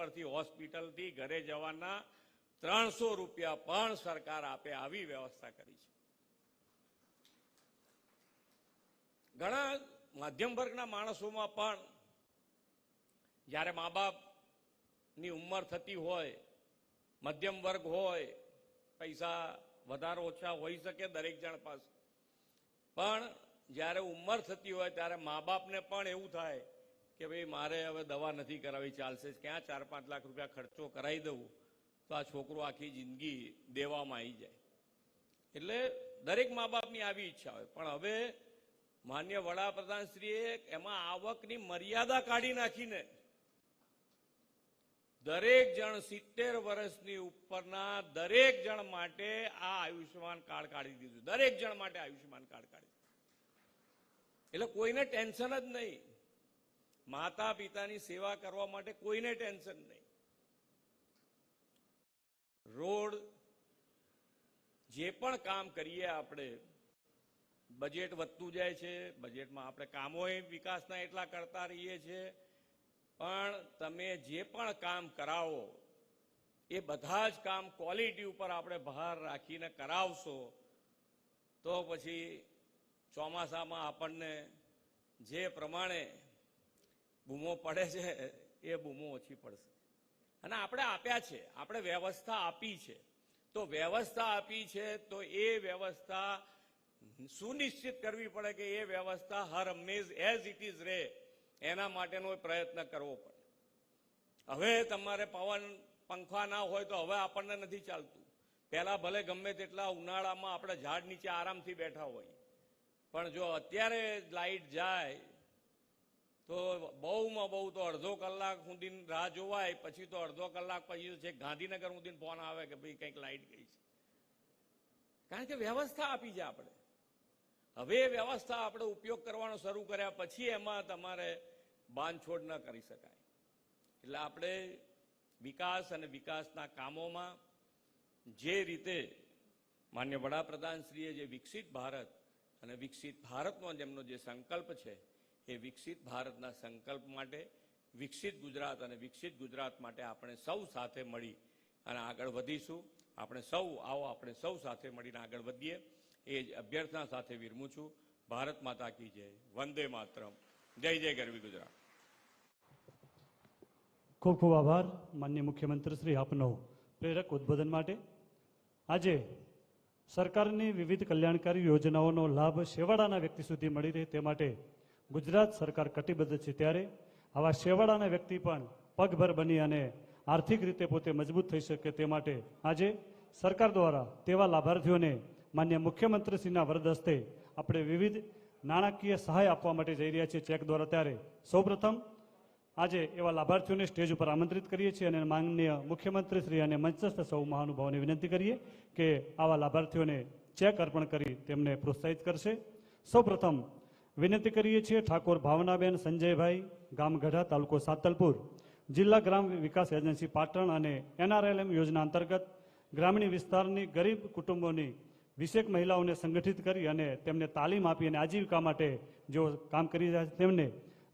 ઉપરથી હોસ્પિટલથી ઘરે જવાના ત્રણસો રૂપિયા પણ સરકાર આપે આવી વ્યવસ્થા કરી છે. ઘણા મધ્યમ વર્ગના માણસોમાં પણ જ્યારે મા બાપની ઉંમર થતી હોય, મધ્યમ વર્ગ હોય, પૈસા વધારે ઓછા હોઈ શકે દરેક જણ પાસે. પણ જ્યારે ઉંમર થતી હોય ત્યારે મા બાપને પણ એવું થાય કે ભાઈ, મારે હવે દવા નથી કરાવી ચાલશે ક્યાં ચાર પાંચ લાખ રૂપિયા ખર્ચો કરાવી દઉં, તો આ છોકરો આખી જિંદગી દેવામાં આવી જાય. એટલે દરેક મા બાપની આવી ઈચ્છા હોય. પણ હવે માન્ય વડાપ્રધાનશ્રીએ એમાં આવકની મર્યાદા કાઢી નાખીને દરેક જણ સિત્તેર વર્ષની ઉપરના દરેક જણ માટે આ આયુષ્યમાન કાર્ડ કાઢી દીધું. દરેક જણ માટે આયુષ્યમાન કાર્ડ કાઢી એટલે કોઈને ટેન્શન જ નહીં. માતા પિતાની સેવા કરવા માટે કોઈને ટેન્શન નહીં. રોડ જે પણ કામ કરીએ આપણે, બજેટ વધતું જાય છે, બજેટમાં આપણે કામોય વિકાસના એટલા કરતા રહીએ છીએ પણ તમે જે પણ કામ કરાવો, એ બધા જ કામ ક્વોલિટી ઉપર આપણે ભાર રાખીને કરાવશો, તો પછી ચોમાસામાં આપણને જે પ્રમાણે બૂમો પડે છે, એ બૂમો ઓછી પડશે. અને આપણે આપ્યા છે, આપણે વ્યવસ્થા આપી છે. તો વ્યવસ્થા આપી છે, તો એ વ્યવસ્થા સુનિશ્ચિત કરવી પડે કે એ વ્યવસ્થા હર હંમેશ એઝ ઇટ ઇઝ રહે. એના માટેનો પ્રયત્ન કરવો પડે. હવે તમારે પવન પંખા ના હોય તો હવે આપણને નથી ચાલતું. પહેલા ભલે ગમે તેટલા ઉનાળામાં આપણે ઝાડ નીચે આરામથી બેઠા હોય. પણ જો અત્યારે લાઈટ જાય તો બહુમાં બહુ તો અડધો કલાક સુધી રાહ જોવાય, પછી તો અડધો કલાક પછી છે ગાંધીનગર સુધી ફોન આવે કે ભાઈ કંઈક લાઈટ ગઈ છે. કારણ કે વ્યવસ્થા આપી છે આપણે. હવે વ્યવસ્થા આપણે ઉપયોગ કરવાનો શરૂ કર્યા પછી એમાં તમારે બાંધછોડ ન કરી શકાય. એટલે આપણે વિકાસ અને વિકાસના કામોમાં જે રીતે માન્ય વડાપ્રધાનશ્રીએ જે વિકસિત ભારત અને વિકસિત ભારતનો જેમનો જે સંકલ્પ છે એ વિકસિત ભારતના સંકલ્પ માટે, વિકસિત ગુજરાત અને વિકસિત ગુજરાત માટે આપણે સૌ સાથે મળી અને આગળ વધીશું. આપણે સૌ આવો આપણે સૌ સાથે મળીને આગળ વધીએ. એ જ અભ્યર્થના સાથે વિરમું છું. ભારત માતા કી જય. વંદે માતરમ. જય જય ગરવી ગુજરાત. ખૂબ ખૂબ આભાર. માન્ય મુખ્યમંત્રી શ્રી આપનો પ્રેરક ઉદ્બોધન માટે. આજે સરકારની વિવિધ કલ્યાણકારી યોજનાઓનો લાભ છેવાડાના વ્યક્તિ સુધી મળી રહે તે માટે ગુજરાત સરકાર કટિબદ્ધ છે ત્યારે આવા શેવાળાના વ્યક્તિ પણ પગભર બની અને આર્થિક રીતે પોતે મજબૂત થઈ શકે તે માટે આજે સરકાર દ્વારા તેવા લાભાર્થીઓને માન્ય મુખ્યમંત્રીશ્રીના વરદસ્તે આપણે વિવિધ નાણાકીય સહાય આપવા માટે જઈ રહ્યા છીએ ચેક દ્વારા ત્યારે સૌપ્રથમ આજે એવા લાભાર્થીઓને સ્ટેજ ઉપર આમંત્રિત કરીએ છીએ અને માનનીય મુખ્યમંત્રી શ્રી અને મંચસ્થ સૌ મહાનુભાવોને વિનંતી કરીએ કે આવા લાભાર્થીઓને ચેક અર્પણ કરી તેમને પ્રોત્સાહિત કરશે. સૌપ્રથમ વિનંતી કરીએ છીએ ઠાકોર ભાવનાબેન, સંજયભાઈ, ગામ ગઢા, તાલુકો સાતલપુર, જિલ્લા ગ્રામ વિકાસ એજન્સી પાટણ અને એનઆરએલએમ યોજના અંતર્ગત ગ્રામીણ વિસ્તારની ગરીબ કુટુંબોની વિશેક મહિલાઓને સંગઠિત કરી અને તેમને તાલીમ આપી અને આજીવિકા માટે જેઓ કામ કરી રહ્યા છે, તેમને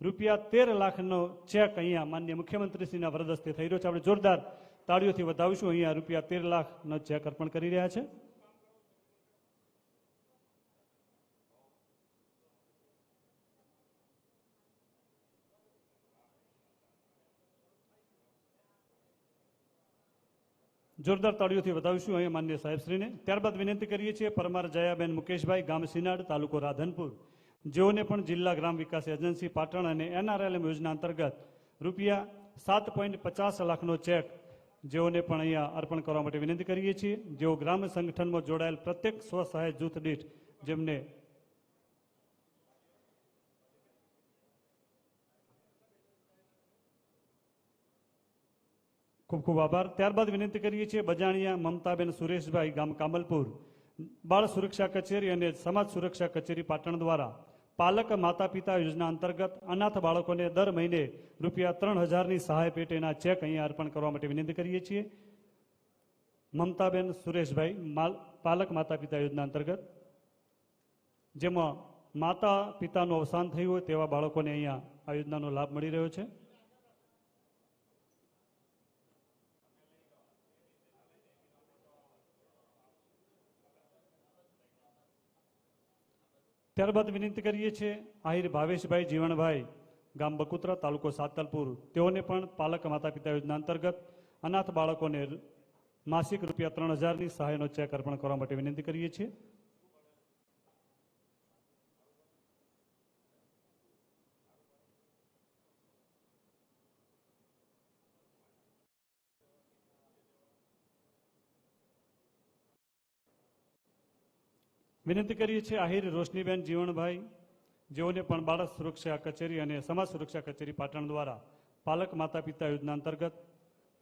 રૂપિયા તેર લાખનો ચેક અહીંયા માન્ય મુખ્યમંત્રીશ્રીના વરદ હસ્તે થઈ રહ્યો છે. આપણે જોરદાર તાળીઓથી વધાવીશું. અહીંયા રૂપિયા તેર લાખનો ચેક અર્પણ કરી રહ્યા છે. જોરદાર તાળીઓથી વધાવીશું અહીંયા માન્ય સાહેબશ્રીને. ત્યારબાદ વિનંતી કરીએ છીએ પરમાર જયાબેન મુકેશભાઈ, ગામ સિનાડ, તાલુકો રાધનપુર. જેઓને પણ જિલ્લા ગ્રામ વિકાસ એજન્સી પાટણ અને એનઆરએલએમ યોજના અંતર્ગત રૂપિયા સાત પોઈન્ટ પચાસ લાખનો ચેક જેઓને પણ અહીંયા અર્પણ કરવા માટે વિનંતી કરીએ છીએ. જેઓ ગ્રામ સંગઠનમાં જોડાયેલ પ્રત્યેક સ્વસહાય જૂથ દીઠ જેમને ખૂબ ખૂબ આભાર. ત્યારબાદ વિનંતી કરીએ છીએ બજાણિયા મમતાબેન સુરેશભાઈ ગામ કામલપુર, બાળ સુરક્ષા કચેરી અને સમાજ સુરક્ષા કચેરી પાટણ દ્વારા પાલક માતા પિતા યોજના અંતર્ગત અનાથ બાળકોને દર મહિને રૂપિયા ત્રણ હજારની સહાય પેટેના ચેક અહીંયા અર્પણ કરવા માટે વિનંતી કરીએ છીએ. મમતાબેન સુરેશભાઈ પાલક માતા પિતા યોજના અંતર્ગત, જેમાં માતા પિતાનું અવસાન થયું હોય તેવા બાળકોને અહીંયા આ યોજનાનો લાભ મળી રહ્યો છે. ત્યારબાદ વિનંતી કરીએ છીએ, આહિર ભાવેશભાઈ, જીવણભાઈ, ગામ બકુત્રા, તાલુકો સાતલપુર, તેઓને પણ પાલક માતા પિતા યોજના અંતર્ગત અનાથ બાળકોને માસિક રૂપિયા ત્રણ હજારની સહાયનો ચેક અર્પણ કરવા માટે વિનંતી કરીએ છીએ. વિનંતી કરીએ છીએ આહિર રોશનીબેન, જીવણભાઈ, જેઓને પણ બાળક સુરક્ષા કચેરી અને સમાજ સુરક્ષા કચેરી પાટણ દ્વારા પાલક માતા પિતા યોજના અંતર્ગત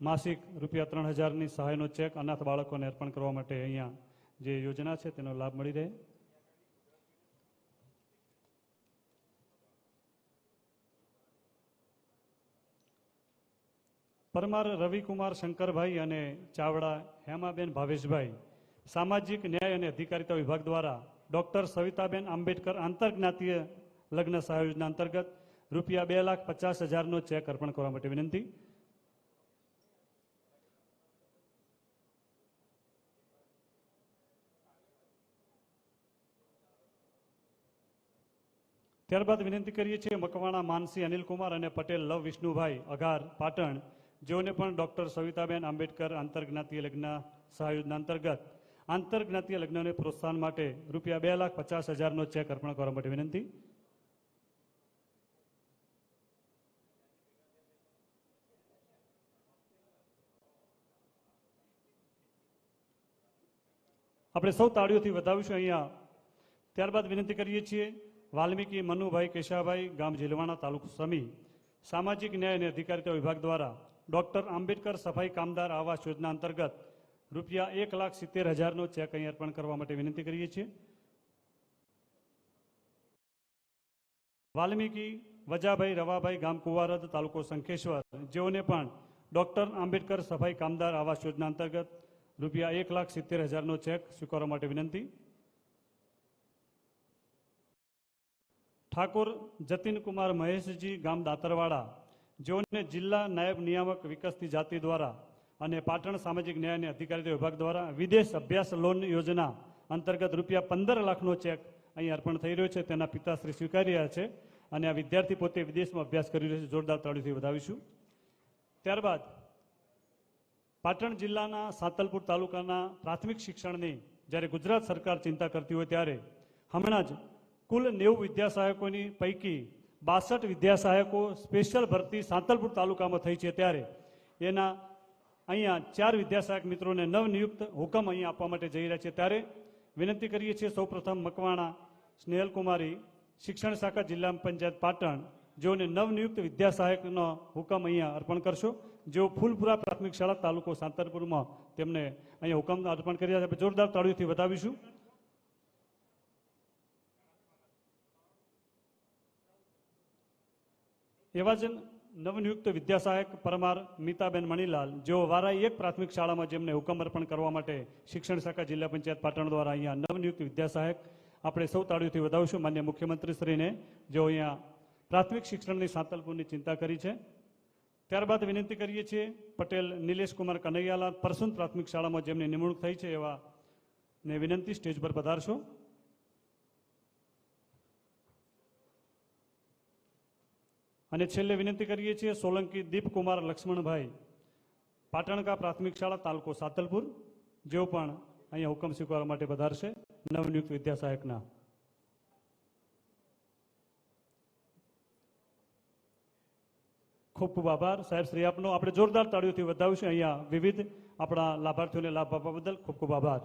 માસિક રૂપિયા ત્રણ હજારની સહાયનો ચેક અનાથ બાળકોને અર્પણ કરવા માટે અહીંયા જે યોજના છે તેનો લાભ મળી રહે. પરમાર રવિકુમાર શંકરભાઈ અને ચાવડા હેમાબેન ભાવેશભાઈ સામાજિક ન્યાય અને અધિકારિતા વિભાગ દ્વારા ડોક્ટર સવિતાબેન આંબેડકર આંતરજ્ઞાતીય લગ્ન સહાય અંતર્ગત રૂપિયા બે લાખ પચાસ હજારનો ચેક અર્પણ કરવા માટે વિનંતી. ત્યારબાદ વિનંતી કરીએ છીએ મકવાણા માનસી અનિલકુમાર અને પટેલ લવ વિષ્ણુભાઈ અઘાર પાટણ જેઓને પણ ડોક્ટર સવિતાબેન આંબેડકર આંતરજ્ઞાતીય લગ્ન સહયોજના અંતર્ગત આંતરજ્ઞાતીય લગ્નને પ્રોત્સાહન માટે રૂપિયા બે લાખ પચાસ હજારનો ચેક અર્પણ કરવા માટે વિનંતી. આપણે સૌ તાળીઓથી વધાવીશું અહીંયા. ત્યારબાદ વિનંતી કરીએ છીએ વાલ્મીકી મનુભાઈ કેશાભાઈ ગામ જીલવાણા તાલુકો સમી. સામાજિક ન્યાય અને અધિકારિતા વિભાગ દ્વારા ડોક્ટર આંબેડકર સફાઈ કામદાર આવાસ યોજના અંતર્ગત રૂપિયા એક લાખ સિત્તેર હજારનો ચેક અહીં અર્પણ કરવા માટે વિનંતી કરીએ છીએ. વાલ્મીકી, વજાભાઈ, રવાભાઈ, ગામ કુવારદ, તાલુકો શંખેશ્વર, જેઓને પણ ડોક્ટર આંબેડકર સફાઈ કામદાર આવાસ યોજના અંતર્ગત રૂપિયા એક લાખ સિત્તેર હજારનો ચેક સ્વીકારવા માટે વિનંતી. ઠાકોર જતીનકુમાર મહેશજી, ગામ દાતરવાડા, જેઓને જિલ્લા નાયબ નિયામક વિકસતી જાતિ દ્વારા અને પાટણ સામાજિક ન્યાય અને અધિકારીતા વિભાગ દ્વારા વિદેશ અભ્યાસ લોન યોજના અંતર્ગત રૂપિયા પંદર લાખનો ચેક અહીં અર્પણ થઈ રહ્યો છે. તેના પિતાશ્રી સ્વીકારી રહ્યા છે અને આ વિદ્યાર્થી પોતે વિદેશમાં અભ્યાસ કરી રહ્યો છે. જોરદાર તાળીથી વધાવીશું. ત્યારબાદ પાટણ જિલ્લાના સાતલપુર તાલુકાના પ્રાથમિક શિક્ષણની જ્યારે ગુજરાત સરકાર ચિંતા કરતી હોય ત્યારે હમણાં જ કુલ નેવું વિદ્યાસહાયકોની પૈકી બાસઠ વિદ્યાસહાયકો સ્પેશિયલ ભરતી સાંતલપુર તાલુકામાં થઈ છે. ત્યારે એના અહીંયા ચાર વિદ્યાસહાયક મિત્રોને નવનિયુક્ત હુકમ અહીંયા આપવા માટે જઈ રહ્યા છે. ત્યારે વિનંતી કરીએ છીએ સૌપ્રથમ મકવાણા, સ્નેહલકુમારી, શિક્ષણ શાખા જિલ્લા પંચાયત પાટણ જેઓને નવનિયુક્ત વિદ્યાસહાયકનો હુકમ અહીંયા અર્પણ કરશો. જેઓ ફૂલપુરા પ્રાથમિક શાળા તાલુકો સાંતરપુરમાં તેમને અહીંયા હુકમ અર્પણ કર્યા છે. જોરદાર તાળીઓથી વધાવીશું. એવા જ નવનિયુક્ત વિદ્યાસહાયક પરમાર મીતાબેન મણીલાલ, જેઓ વારાઈ એક પ્રાથમિક શાળામાં જેમને હુકમ અર્પણ કરવા માટે શિક્ષણ શાખા જિલ્લા પંચાયત પાટણ દ્વારા અહીંયા નવનિયુક્ત વિદ્યાસહાયક આપણે સૌ તાળીઓથી વધાવશું. માન્ય મુખ્યમંત્રીશ્રીને જેઓ અહીંયા પ્રાથમિક શિક્ષણની સાંતલપુરની ચિંતા કરી છે. ત્યારબાદ વિનંતી કરીએ છીએ પટેલ નિલેશ કુમાર કનૈયાલાલ પરસુન પ્રાથમિક શાળામાં જેમની નિમણૂક થઈ છે એવા ને વિનંતી સ્ટેજ પર પધારશો. અને છેલ્લે વિનંતી કરીએ છીએ સોલંકી દીપકુમાર લક્ષ્મણભાઈ, પાટણકા પ્રાથમિક શાળા તાલુકો સાતલપુર, જેઓ પણ અહીંયા હુકમ સ્વીકારવા માટે વધારશે નવનિયુક્ત વિદ્યાસહાયકના ખૂબ ખૂબ આભાર. સાહેબ, શ્રી આપનો આપણે જોરદાર તાળીઓથી વધાવીશું અહીંયા વિવિધ આપણા લાભાર્થીઓને લાભ આપવા બદલ ખૂબ ખૂબ આભાર.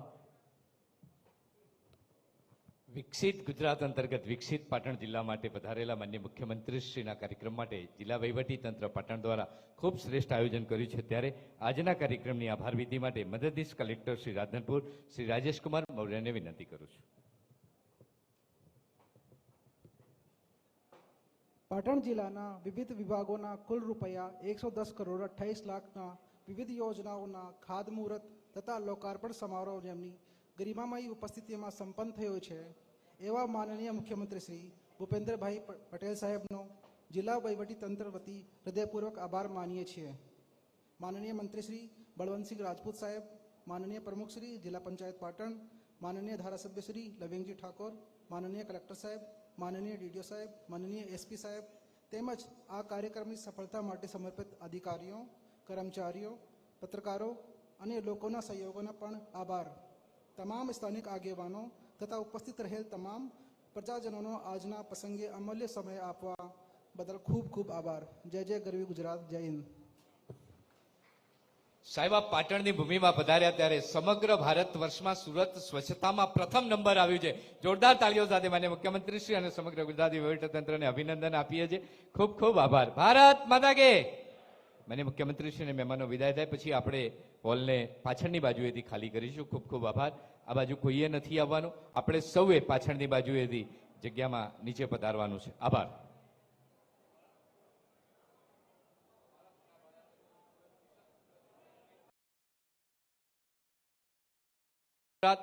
વિકસિત ગુજરાત અંતર્ગત વિકસિત પાટણ જિલ્લા માટે પધારેલા માન્ય મુખ્યમંત્રીશ્રીના કાર્યક્રમ માટે જિલ્લા તંત્ર પાટણ દ્વારા ખૂબ શ્રેષ્ઠ આયોજન કર્યું છે. ત્યારે આજના કાર્યક્રમની આભાર વિધિ માટે મદદનીશ કલેક્ટર શ્રી રાધનપુર, શ્રી રાજેશકુમાર મૌર્યને વિનંતી કરું છું. પાટણ જિલ્લાના વિવિધ વિભાગોના કુલ રૂપિયા એકસો દસ કરોડ અઠ્ઠાવીસ લાખના વિવિધ યોજનાઓના ખાદ મુહૂર્ત તથા લોકાર્પણ સમારોહ જેમની ગરિમામયી ઉપસ્થિતિમાં સંપન્ન થયો છે, એવા માનનીય મુખ્યમંત્રી શ્રી ભૂપેન્દ્રભાઈ પટેલ સાહેબનો જિલ્લા તંત્ર વતી હૃદયપૂર્વક આભાર માનીએ છીએ. માનનીય મંત્રી શ્રી બળવંતસિંહ રાજપૂત સાહેબ, માનનીય પ્રમુખ શ્રી જિલ્લા પંચાયત પાટણ, માનનીય ધારાસભ્ય શ્રી લવિંગજી ઠાકોર, માનનીય કલેક્ટર સાહેબ, માનનીય ડીડીઓ સાહેબ, માનનીય એસપી સાહેબ તેમજ આ કાર્યક્રમની સફળતા માટે સમર્પિત અધિકારીઓ, કર્મચારીઓ, પત્રકારો અને લોકોના સહયોગોનો પણ આભાર. તમામ સ્થાનિક આગેવાનો તથા ઉપસ્થિત રહેલ તમામ પ્રજાજનોનો આજના પ્રસંગે અમૂલ્ય સમય આપવા બદલ ખૂબ ખૂબ આભાર જય જય ગરવી ગુજરાત જય હિન્દ સાહેબ પાટણની ભૂમિમાં પધાર્યા ત્યારે સમગ્ર ભારત વર્ષમાં સુરત સ્વચ્છતામાં પ્રથમ નંબર આવ્યું છે. જોરદાર તાળીઓ સાથે માન્ય મુખ્યમંત્રી શ્રી અને સમગ્ર ગુજરાતી વહીવટતંત્રને અભિનંદન આપીએ છીએ. ખૂબ ખૂબ આભાર. ભારત માતા કે માન્ય મુખ્યમંત્રી શ્રી અને મહેમાનો વિદાય થાય. પછી આપણે હોલને પાછળની બાજુએથી ખાલી કરીશું. ખૂબ ખૂબ આભાર. આ બાજુ કોઈએ નથી આવવાનું. આપણે સૌએ પાછળની બાજુએથી જગ્યામાં નીચે પધારવાનું છે. આભાર. ગુજરાત,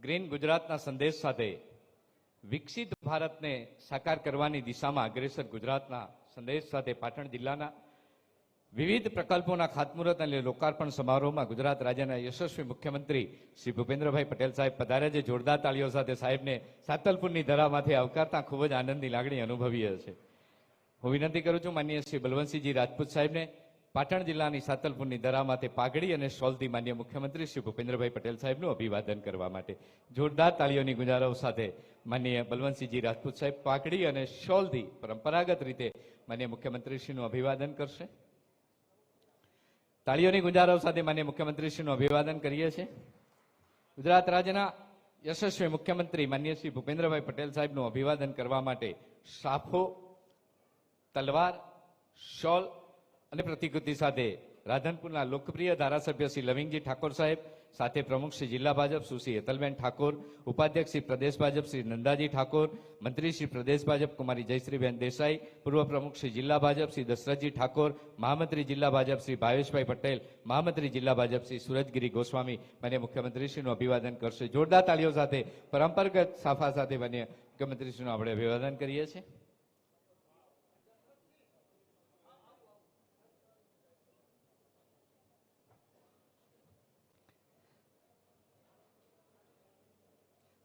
ગ્રીન ગુજરાતના સંદેશ સાથે વિકસિત ભારતને સાકાર કરવાની દિશામાં અગ્રેસર ગુજરાતના સંદેશ સાથે પાટણ જિલ્લાના વિવિધ પ્રકલ્પોના ખાતમુહૂર્ત અને લોકાર્પણ સમારોહમાં ગુજરાત રાજ્યના યશસ્વી મુખ્યમંત્રી શ્રી ભૂપેન્દ્રભાઈ પટેલ સાહેબ પધાર્યા જે જોરદાર તાળીઓ સાથે સાહેબને સાતલપુરની ધરામાંથી આવકારતા ખૂબ જ આનંદની લાગણી અનુભવી હશે હું વિનંતી કરું છું માન્ય શ્રી બલવંતસિંહજી રાજપૂત સાહેબને પાટણ જિલ્લાની સાતલપુરની ધરામાંથી પાઘડી અને શોલથી માન્ય મુખ્યમંત્રી શ્રી ભૂપેન્દ્રભાઈ પટેલ સાહેબનું અભિવાદન કરવા માટે જોરદાર તાળીઓની ગુંજારવ સાથે માન્ય બલવંતસિંહજી રાજપૂત સાહેબ પાઘડી અને શોલથી પરંપરાગત રીતે માન્ય મુખ્યમંત્રીશ્રીનું અભિવાદન કરશે. તાળીઓની ગુંજારો સાથે માન્ય મુખ્યમંત્રીશ્રીનું અભિવાદન કરીએ છીએ. ગુજરાત રાજ્યના યશસ્વી મુખ્યમંત્રી માન્ય શ્રી ભૂપેન્દ્રભાઈ પટેલ સાહેબનું અભિવાદન કરવા માટે સાફો, તલવાર, શોલ અને પ્રતિકૃતિ સાથે રાધનપુરના લોકપ્રિય ધારાસભ્ય શ્રી લવિંગજી ઠાકોર સાહેબ સાથે પ્રમુખ શ્રી જિલ્લા ભાજપ સુશ્રી હેતલબેન ઠાકોર, ઉપાધ્યક્ષ શ્રી પ્રદેશ ભાજપ શ્રી નંદાજી ઠાકોર, મંત્રી શ્રી પ્રદેશ ભાજપ કુમારી જયશ્રીબેન દેસાઈ, પૂર્વ પ્રમુખ શ્રી જિલ્લા ભાજપ શ્રી દશરથજી ઠાકોર, મહામંત્રી જિલ્લા ભાજપ શ્રી ભાવેશભાઈ પટેલ, મહામંત્રી જિલ્લા ભાજપ શ્રી સુરજગીરી ગોસ્વામી મને મુખ્યમંત્રીશ્રીનું અભિવાદન કરશે. જોરદાર તાળીઓ સાથે, પરંપરાગત સાફા સાથે મને મુખ્યમંત્રીશ્રીનું આપણે અભિવાદન કરીએ છીએ.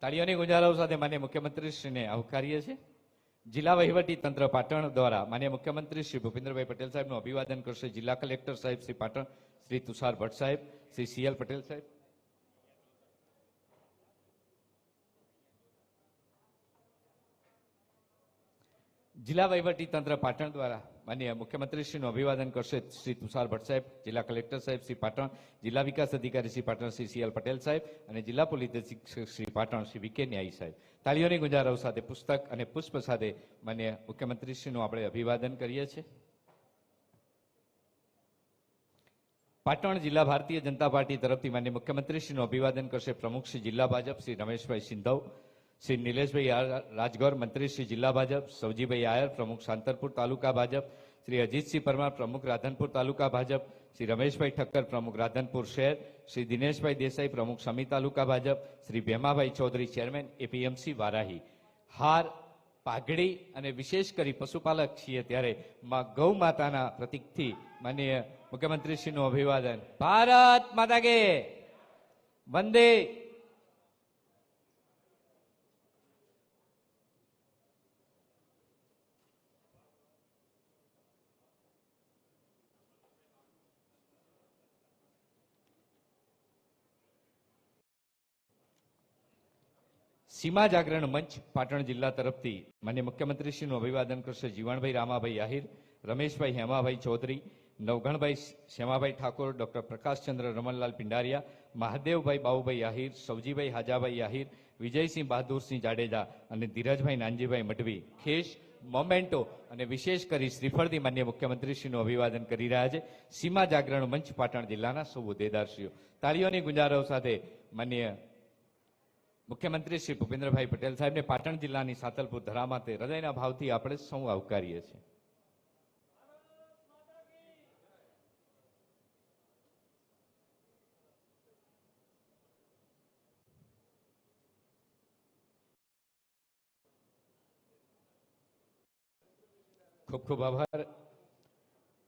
તાળીઓની ગુંજારવ સાથે માન્ય મુખ્યમંત્રીશ્રીને આવકારીએ છીએ. જિલ્લા વહીવટી તંત્ર પાટણ દ્વારા માન્ય મુખ્યમંત્રી શ્રી ભૂપેન્દ્રભાઈ પટેલ સાહેબનું અભિવાદન કરશે. જિલ્લા કલેક્ટર સાહેબ શ્રી પાટણ, શ્રી તુષાર ભટ્ટ સાહેબ, શ્રી સીએલ પટેલ સાહેબ. જિલ્લા વહીવટી તંત્ર પાટણ દ્વારા માન્ય મુખ્યમંત્રીશ્રીનું અભિવાદન કરશે શ્રી તુષાર ભટ્ટ સાહેબ, જિલ્લા કલેક્ટર સાહેબ શ્રી પાટણ, જિલ્લા વિકાસ અધિકારી શ્રી પાટણ શ્રી સીએલ પટેલ સાહેબ અને જિલ્લા પોલીસ અધિક્ષક શ્રી પાટણ શ્રી વિકે ન્યાયી સાહેબ. તાળીઓની ગુંજારવ સાથે પુસ્તક અને પુષ્પ સાથે માન્ય મુખ્યમંત્રીશ્રીનું આપણે અભિવાદન કરીએ છીએ. પાટણ જિલ્લા ભારતીય જનતા પાર્ટી તરફથી માન્ય મુખ્યમંત્રીશ્રીનું અભિવાદન કરશે પ્રમુખ શ્રી જિલ્લા ભાજપ શ્રી રમેશભાઈ સિંધવ શ્રી નિલેશભાઈ રાજગોર, મંત્રી શ્રી જિલ્લા ભાજપ સૌજીભાઈ આયર, પ્રમુખ શાંતરપુર તાલુકા ભાજપ, શ્રી અજીતસિંહ પરમાર, પ્રમુખ રાધનપુર તાલુકા ભાજપ, શ્રી રમેશભાઈ ઠક્કર, પ્રમુખ રાધનપુર શહેર, શ્રી દિનેશભાઈ દેસાઈ, પ્રમુખ સમી તાલુકા ભાજપ, શ્રી ભેમાભાઈ ચૌધરી ચેરમેન, એપીએમસી વારાહી. હાર, પાઘડી અને વિશેષ કરી પશુપાલક છીએ ત્યારે માં ગૌ માતાના પ્રતિકથી માનીય મુખ્યમંત્રીશ્રીનું અભિવાદન. ભારત માતા કે વંદે સીમા જાગરણ મંચ પાટણ જિલ્લા તરફથી માન્ય મુખ્યમંત્રીશ્રીનું અભિવાદન કરશે જીવણભાઈ રામાભાઈ આહિર, રમેશભાઈ હેમાભાઈ ચૌધરી નવઘણભાઈ શ્યામાભાઈ ઠાકોર, ડૉક્ટર પ્રકાશચંદ્ર રમણલાલ પિંડારિયા, મહાદેવભાઈ બાબુભાઈ આહિર, સવજીભાઈ હાજાભાઈ આહિર, વિજયસિંહ બહાદુરસિંહ જાડેજા અને ધીરજભાઈ નાનજીભાઈ મઢવી. ખેશ મોમેન્ટો અને વિશેષ કરી શ્રીફળથી માન્ય મુખ્યમંત્રીશ્રીનું અભિવાદન કરી રહ્યા છે સીમા જાગરણ મંચ પાટણ જિલ્લાના સૌ હોદ્દેદારશ્રીઓ તાળીઓની ગુજારો સાથે માન્ય મુખ્યમંત્રી શ્રી ભૂપેન્દ્રભાઈ પટેલ સાહેબને પાટણ જિલ્લાની સાતલપુર ધરામાં તે હૃદયના ભાવથી આપણે સૌ આવકારીએ છીએ. ખૂબ ખૂબ આભાર.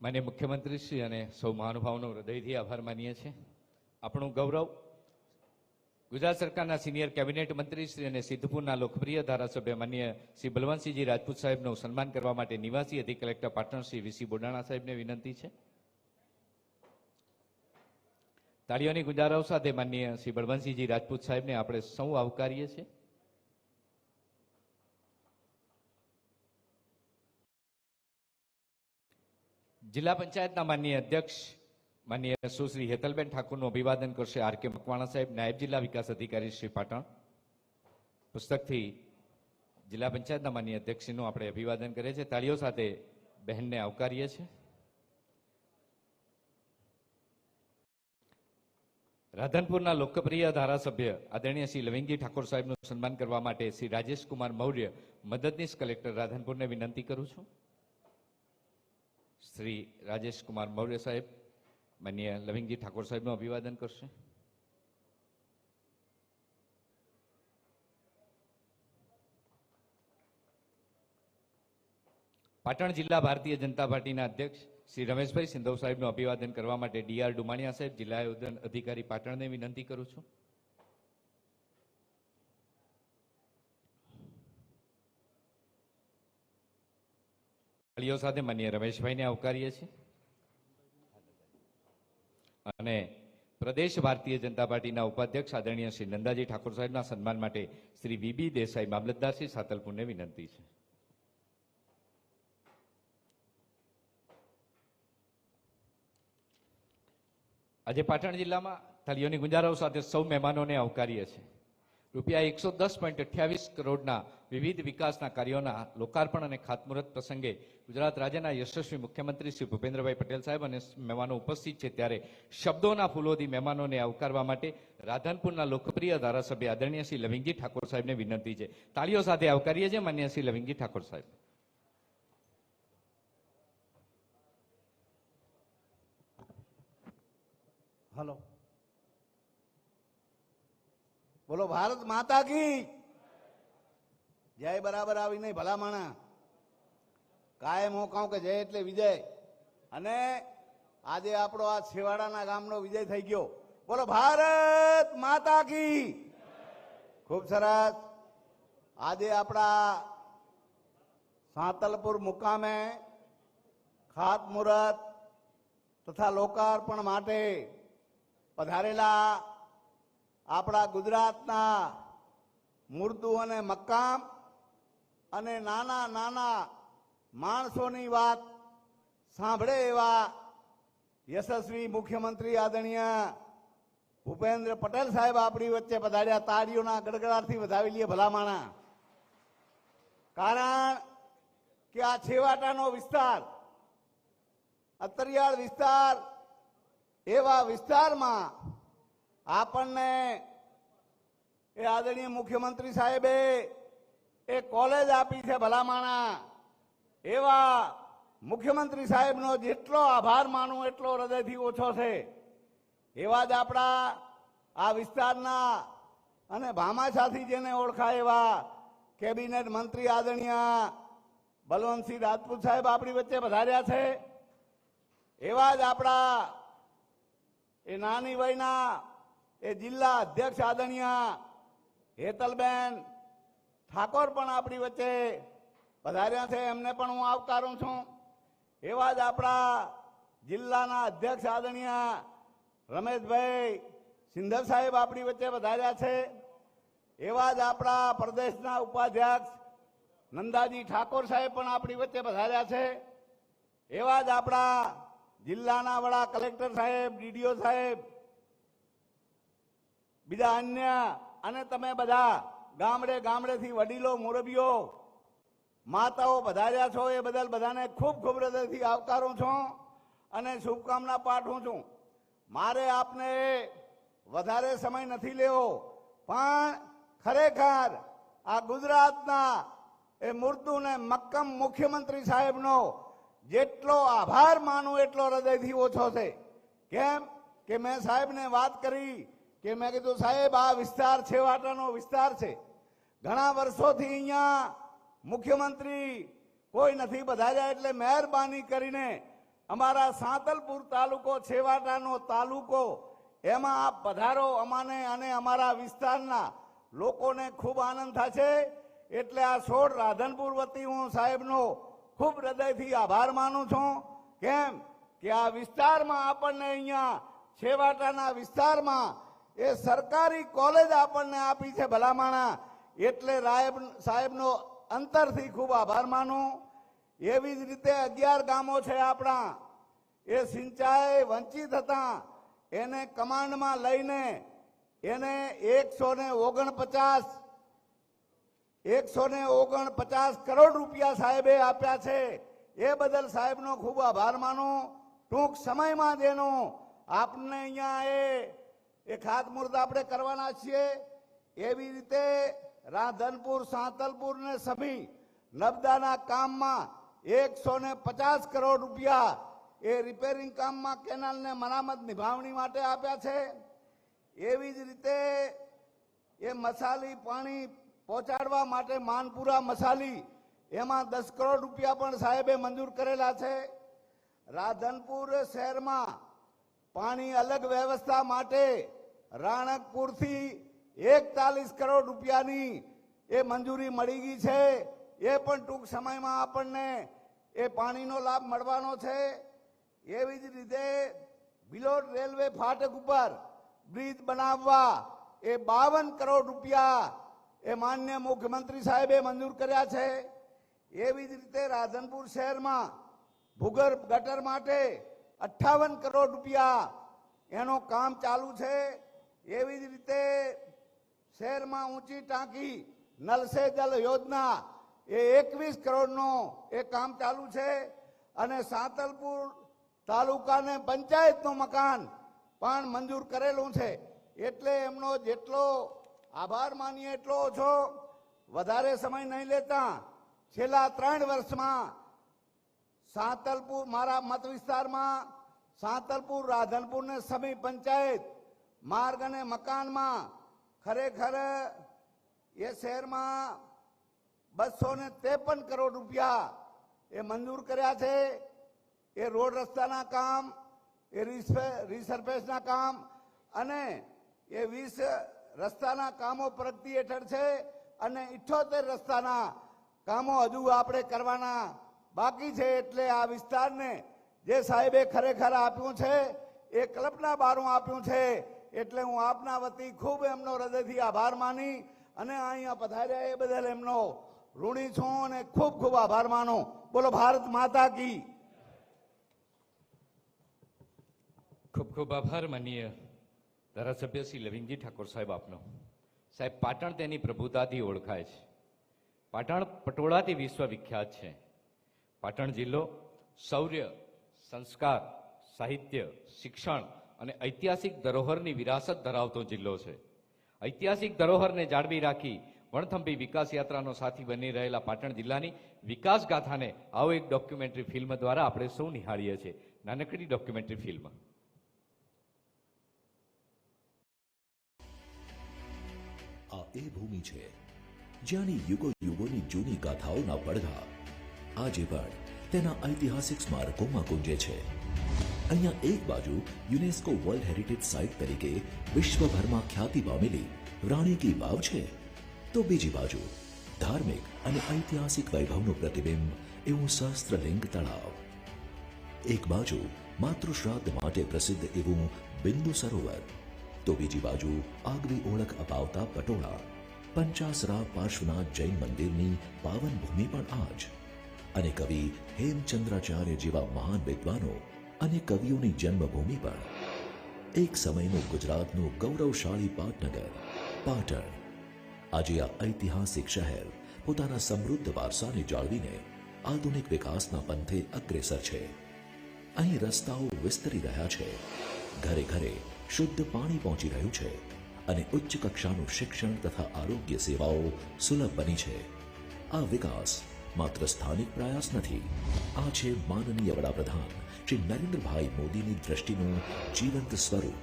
માન્ય મુખ્યમંત્રી શ્રી અને સૌ મહાનુભાવનો હૃદયથી આભાર માનીએ છીએ. આપણું ગૌરવ ગુજરાત સરકારના સિનિયર કેબિનેટ મંત્રી શ્રી અને સિદ્ધપુરના લોકપ્રિય ધારાસભ્ય માન્ય શ્રી બલવંતસિંહજી રાજપૂત સાહેબનું સન્માન કરવા માટે નિવાસી અધિક collector Patan Shri V C Bodana સાહેબને વિનંતી છે. તાળીઓની ગુંજારાઓ સાથે માન્ય શ્રી બળવંતસિંહજી રાજપૂત સાહેબને આપણે સૌ આવકારીએ છીએ. જિલ્લા પંચાયતના માનનીય અધ્યક્ષ માનનીય સુશ્રી હેતલબેન ઠાકુરનું અભિવાદન કરશે આર કે મકવાણા સાહેબ, નાયબ જિલ્લા વિકાસ અધિકારી શ્રી પાટણ. પુસ્તકથી જિલ્લા પંચાયતના માનનીય અધ્યક્ષનું આપણે અભિવાદન કરીએ છીએ. તાળીઓ સાથે બહેનને આવકારીએ છીએ. રાધનપુરના લોકપ્રિય ધારાસભ્ય આદરણીય શ્રી લવિંગી ઠાકોર સાહેબનું સન્માન કરવા માટે શ્રી રાજેશ કુમાર મૌર્ય મદદનીશ કલેક્ટર રાધનપુરને વિનંતી કરું છું. શ્રી રાજેશ કુમાર મૌર્ય સાહેબ માન્ય લવિંગજી ઠાકોર સાહેબનું અભિવાદન કરશે. પાટણ જિલ્લા ભારતીય જનતા પાર્ટીના અધ્યક્ષ શ્રી રમેશભાઈ સિંધવ સાહેબનું અભિવાદન કરવા માટે ડીઆર ડુમાણિયા સાહેબ, જિલ્લા આયોજન અધિકારી પાટણને વિનંતી કરું છું. તાળીઓ સાથે માન્ય રમેશભાઈને આવકારીએ છીએ. અને પ્રદેશ ભારતીય જનતા પાર્ટીના ઉપાધ્યક્ષ આદરણીય શ્રી નંદાજી ઠાકોર સાહેબના સન્માન માટે શ્રી વીબી દેસાઈ મામલતદારશ્રી સાતલપુરને વિનંતી છે. આજે પાટણ જિલ્લામાં થાળીઓની ગુંજારાઓ સાથે સૌ મહેમાનોને આવકારીએ છીએ. રૂપિયા એકસો દસ પોઈન્ટ અઠ્યાવીસ કરોડના વિવિધ વિકાસના કાર્યોના લોકાર્પણ અને ખાતમુહૂર્ત પ્રસંગે ગુજરાત રાજ્યના યશસ્વી મુખ્યમંત્રી શ્રી ભૂપેન્દ્રભાઈ પટેલ સાહેબ અને મહેમાનો ઉપસ્થિત છે. ત્યારે શબ્દોના ફૂલોથી મહેમાનોને આવકારવા માટે રાધનપુરના લોકપ્રિય ધારાસભ્ય આદરણીય શ્રી લવિંગજી ઠાકોર સાહેબને વિનંતી છે. તાળીઓ સાથે આવકારીએ છીએ માન્ય શ્રી લવિંગજી ઠાકોર સાહેબ. હલો. બોલો, ભારત માતા કી જય બરાબર આવી નહીં, ભલા માણા કાયમ કહું કે જય એટલે વિજય. અને આજે આપણો આ છેવાડાના ગામનો વિજય થઈ ગયો. બોલો, ભારત માતા કી. ખૂબ સરસ. આજે આપણા સાંતલપુર મુકામે ખાતમુહૂર્ત તથા લોકાર્પણ માટે પધારેલા આપણા ગુજરાતના મુર્દુ અને મક્કામ અને નાના નાના માણસોની વાત સાંભળે એવા યશસ્વી મુખ્યમંત્રી આદરણીય ભૂપેન્દ્ર પટેલ સાહેબ આપણી વચ્ચે પધાર્યા. તાળીઓના ગડગડાટથી વધાવી લઈએ ભલામાણા. કારણ કે આ છેવાટાનો વિસ્તાર અતરિયાળ વિસ્તાર, એવા વિસ્તારમાં આપણને એ આદરણીય મુખ્યમંત્રી સાહેબે એ કોલેજ આપી છે ભલામાણા. એવા મુખ્યમંત્રી સાહેબનો જેટલો આભાર માનું, એટલો હૃદયથી ઓછો છે. એવા જ આપણા આ વિસ્તારના અને ભામાશાથી જેને ઓળખાય એવા કેબિનેટ મંત્રી આદરણીય બલવંતસિંહ રાજપૂત સાહેબ આપણી વચ્ચે વધાર્યા છે. એવા જ આપણા એ નાની વયના એ જિલ્લા અધ્યક્ષ આદરણીય હેતલબેન ઠાકોર પણ આપણી વચ્ચે પધાર્યા છે, એમને પણ હું આવકારું છું. એવા જ આપણા જિલ્લાના અધ્યક્ષ આદરણીય રમેશભાઈ સિંધર સાહેબ આપણી વચ્ચે વધાર્યા છે. એવા જ આપણા પ્રદેશના ઉપાધ્યક્ષ નંદાજી ઠાકોર સાહેબ પણ આપણી વચ્ચે વધાર્યા છે. એવા જ આપણા જિલ્લાના વડા કલેક્ટર સાહેબ, ડીડીઓ સાહેબ, બીજા અન્ય, અને તમે બધા ગામડે ગામડેથી વડીલો, મોરબીઓ, માતાઓ પધાર્યા છો, એ બદલ બધાને ખૂબ ખૂબ હૃદયથી આવકારું છું અને શુભકામના પાઠવું છું. મારે આપને વધારે સમય નથી લેવો, પણ ખરેખર આ ગુજરાતના એ મુર્દુ ને મક્કમ મુખ્યમંત્રી સાહેબનો જેટલો આભાર માનું, એટલો હૃદયથી ઓછો છે. કેમ? કે મેં સાહેબને વાત કરી, કે મેં કીધું, સાહેબ, આ વિસ્તાર છેવાટાનો વિસ્તાર છે. ઘણા વર્ષોથી અહીંયા મુખ્યમંત્રી કોઈ નથી. બધાયા એટલે મહેરબાની કરીને અમારા સાંતલપુર તાલુકો છેવાટાનો તાલુકો, એમાં આપ પધારો. અમાને અને અમારા વિસ્તારના લોકોને ખૂબ આનંદ થશે. એટલે આ સોળ રાધનપુર વતી હું સાહેબનો ખૂબ હૃદયથી આભાર માનું છું. કેમ કે આ વિસ્તારમાં આપણને અહીંયા છેવાટાના વિસ્તારમાં એ સરકારી કોલેજ આપણને આપી છે ભલામાણા. એટલે રાયબ સાહેબનો અંતરથી ખૂબ આભાર માનું. એવી જ રીતે અગિયાર ગામો છે આપણા. એ સિંચાઈ વંચિત હતા. એને કમાન્ડમાં લઈને એને એકસો ને ઓગણપચાસ એકસો ને ઓગણપચાસ કરોડ રૂપિયા સાહેબે આપ્યા છે. એ બદલ સાહેબનો ખૂબ આભાર માનું. ટૂંક સમયમાં જ એનું આપને અહીંયા એ એ ખાતમુહૂર્ત આપણે કરવાના છીએ. એવી રીતે રાધનપુર, સાંતલપુર ને સભી નબદાના કામમાં એકસો ને પચાસ કરોડ રૂપિયા એ રિપેરિંગ કામમાં કેનાલને મરામત નિભાવણી માટે આપ્યા છે. એવી જ રીતે એ મસાલી પાણી પહોંચાડવા માટે માનપુરા મસાલી એમાં દસ કરોડ રૂપિયા પણ સાહેબે મંજૂર કરેલા છે. રાધનપુર શહેરમાં પાણી અલગ વ્યવસ્થા માટે રાણકપુરથી એકતાલીસ કરોડ રૂપિયાની એ મંજૂરી મળી ગઈ છે. એ પણ ટૂંક સમયમાં આપણને એ પાણીનો લાભ મળવાનો છે. એવી જ રીતે બિલોડ રેલવે ફાટક ઉપર બ્રિજ બનાવવા એ બાવન કરોડ રૂપિયા એ માન્ય મુખ્યમંત્રી સાહેબે મંજૂર કર્યા છે. એવી જ રીતે રાધનપુર શહેરમાં ભૂગર્ભ ગટર માટે અઠ્ઠાવન કરોડ રૂપિયા એનું કામ ચાલુ છે. એવી જ રીતે શહેરમાં ઊંચી ટાંકી, નલ જલ યોજના, એ એકવીસ કરોડનો એ કામ ચાલુ છે. અને સાંતલપુર તાલુકાને પંચાયતનું મકાન પણ મંજૂર કરેલું છે. એટલે એમનો જેટલો આભાર માનીએ એટલો ઓછો વધારે સમય નહીં લેતા છેલ્લા ત્રણ વર્ષમાં સાંતલપુર, મારા મત વિસ્તારમાં સાંતલપુર રાધનપુર ને સમી પંચાયત, માર્ગ અને મકાનમાં ખરેખર એ શહેરમાં બસો ને ત્રેપન કરોડ રૂપિયા એ મંજૂર કર્યા છે. એ રોડ રસ્તાના કામ, એ રિસર્ફેસના કામ અને એ વીસ રસ્તાના કામો પ્રગતિ હેઠળ છે અને ઇઠ્ઠોતેર રસ્તાના કામો હજુ આપણે કરવાના બાકી છે એટલે આ વિસ્તારને જે સાહેબે ખરેખર આપ્યું છે, એ કલ્પના બારું આપ્યું છે એટલે હું આપના વતી ખૂબ એમનો હૃદયથી આભાર માની અને અહીંયા પધાર્યા એ બદલ એમનો ઋણી છું અને ખૂબ ખૂબ આભાર માનો. બોલો, ભારત માતા કી. ખૂબ ખૂબ આભાર માનીય ધારાસભ્ય શ્રી લવિંગજી ઠાકોર સાહેબ આપનો. સાહેબ, પાટણ તેની પ્રભુતાથી ઓળખાય છે. પાટણ પટોળાથી વિશ્વ વિખ્યાત છે. પાટણ જિલ્લો શૌર્ય, સંસ્કાર, સાહિત્ય, શિક્ષણ અને ઐતિહાસિક ધરોહરની વિરાસત ધરાવતો જિલ્લો છે. ઐતિહાસિક ધરોહરને જાળવી રાખી વણથંભી વિકાસ યાત્રાનો સાથી બની રહેલા પાટણ જિલ્લાની વિકાસ ગાથાને આવો એક ડોક્યુમેન્ટરી ફિલ્મ દ્વારા આપણે સૌ નિહાળીએ છીએ. નાનકડી ડોક્યુમેન્ટરી ફિલ્મ. આ એ ભૂમિ છે જ્યાંની યુગો યુગોની જૂની ગાથાઓના પડઘા આજે પણ તેના ઐતિહાસિક સ્મારકોમાં ગુંજે છે. અહીંયા એક બાજુ યુનેસ્કો વર્લ્ડ હેરિટેજ સાઇટ તરીકે વિશ્વભરમાં ખ્યાતિ પામેલી રાણી કી વાવ છે. તો બીજી બાજુ, ધાર્મિક અને ઐતિહાસિક વૈભવનું પ્રતિબિંબ એવું સહસ્ત્રલિંગ તળાવ. એક બાજુ માતૃશ્રાદ્ધ માટે પ્રસિદ્ધ એવું બિંદુ સરોવર, તો બીજી બાજુ આગવી ઓળખ અપાવતા પટોળા, પંચાસરા પાર્શ્વનાથ જૈન મંદિરની પાવન ભૂમિ પણ આજ અને કવિ હેમચંદ્રાચાર્ય જેવા મહાન વિદ્વાનો અને કવિઓની જન્મભૂમિ પણ એક સમયનું ગુજરાતનું ગૌરવશાળી પાટનગર, પાટણ. આજે આ ઐતિહાસિક શહેર પોતાના સમૃદ્ધ વારસાને જાળવીને આધુનિક વિકાસના પંથે અગ્રેસર છે. અહીં રસ્તાઓ વિસ્તરી રહ્યા છે. ઘરે ઘરે શુદ્ધ પાણી પહોંચી રહ્યું છે અને ઉચ્ચ કક્ષાનું શિક્ષણ તથા આરોગ્ય સેવાઓ સુલભ બની છે. આ વિકાસ માત્ર સ્થાનિક પ્રયાસ નથી, આ છે માનનીય વડાપ્રધાન શ્રી નરેન્દ્રભાઈ મોદીની દ્રષ્ટિનું જીવંત સ્વરૂપ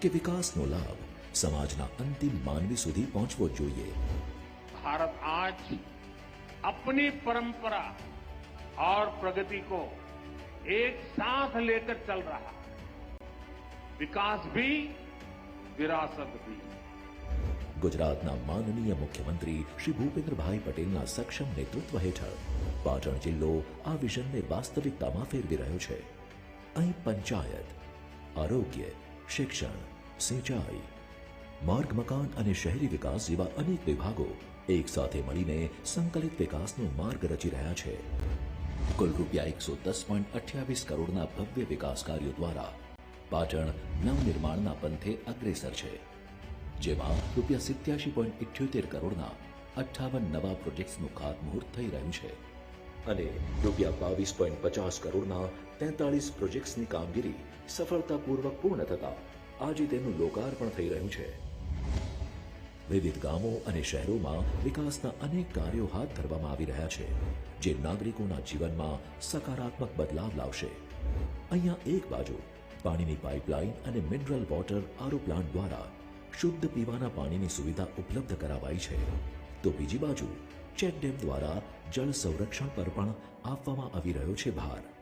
કે વિકાસનો લાભ સમાજના અંતિમ માનવી સુધી પહોંચવો જોઈએ भारत आज अपनी परंपरा और प्रगति को एक साथ लेकर चल रहा है विकास भी विरासत दी ગુજરાતના માનનીય મુખ્યમંત્રી શ્રી ભૂપેન્દ્રભાઈ પટેલના સક્ષમ નેતૃત્વ હેઠળ પાટણ જિલ્લો આ વિઝનને વાસ્તવિકતામાં ફેરવી રહ્યો છે અહીં પંચાયત, આરોગ્ય, શિક્ષણ, સિંચાઈ, માર્ગ મકાન અને શહેરી વિકાસ જેવા અનેક વિભાગો એક સાથે મળીને સંકલિત વિકાસનો માર્ગ રચી રહ્યા છે. કુલ રૂપિયા એકસો દસ પોઈન્ટ અઠ્યાવીસ કરોડના ભવ્ય વિકાસ કાર્યો દ્વારા પાટણ નવનિર્માણના પંથે અગ્રેસર છે, જેમાં રૂપિયા સિત્યાસી પોઈન્ટ ઇઠ્યોતેર કરોડના અઠ્ઠાવન નવા પ્રોજેક્ટ્સનું ખાતમુહૂર્ત થઈ રહ્યું છે અને રૂપિયા બાવીસ પોઈન્ટ પચાસ કરોડના તેતાળીસ પ્રોજેક્ટ્સની કામગીરી સફળતાપૂર્વક પૂર્ણ થતા આજે તેનું લોકાર્પણ થઈ રહ્યું છે. વિવિધ ગામો અને શહેરોમાં વિકાસના અનેક કાર્યો હાથ ધરવામાં આવી રહ્યા છે, જે નાગરિકોના જીવનમાં સકારાત્મક બદલાવ લાવશે. અહીંયા એક બાજુ, પાણીની પાઇપલાઇન અને મિનરલ વોટર આરો પ્લાન્ટ દ્વારા શુદ્ધ પીવાના પાણીની સુવિધા ઉપલબ્ધ કરાવાઈ છે. તો બીજી બાજુ ચેકડેમ દ્વારા જળ સંરક્ષણ પર પણ આપવામાં આવી રહ્યો છે ભાર.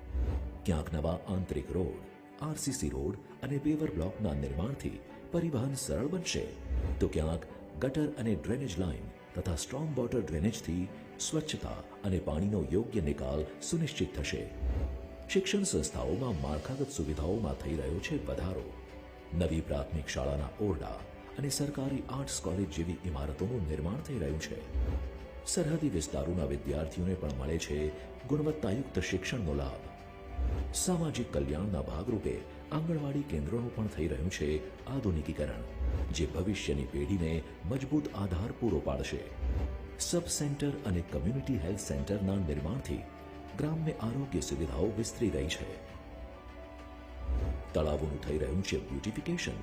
ક્યાંક નવા આંતરિક રોડ, આરસીસી રોડ અને પેવર બ્લોકના નિર્માણથી પરિવહન સરળ બનશે. તો ક્યાંક ગટર અને ડ્રેનેજ લાઇન તથા સ્ટ્રોંગ વોટર ડ્રેનેજથી સ્વચ્છતા અને પાણીનો યોગ્ય નિકાલ સુનિશ્ચિત થશે. શિક્ષણ સંસ્થાઓમાં માળખાગત સુવિધાઓમાં થઈ રહ્યો છે વધારો. નવી પ્રાથમિક શાળાના ઓરડા અને સરકારી આર્ટ્સ કોલેજ જેવી ઇમારતોનું નિર્માણ થઈ રહ્યું છે. સરહદી વિસ્તારોના વિદ્યાર્થીઓને પણ મળે છે ગુણવત્તાયુક્ત શિક્ષણનો લાભ. સામાજિક કલ્યાણના ભાગરૂપે આંગણવાડી કેન્દ્રોનું પણ થઈ રહ્યું છે આધુનિકીકરણ, જે ભવિષ્યની પેઢીને મજબૂત આધાર પૂરો પાડશે. સબ સેન્ટર અને કમ્યુનિટી હેલ્થ સેન્ટરના નિર્માણથી ગ્રામ્ય આરોગ્ય સુવિધાઓ વિસ્તરી રહી છે. તળાવોનું થઈ રહ્યું છે બ્યુટિફિકેશન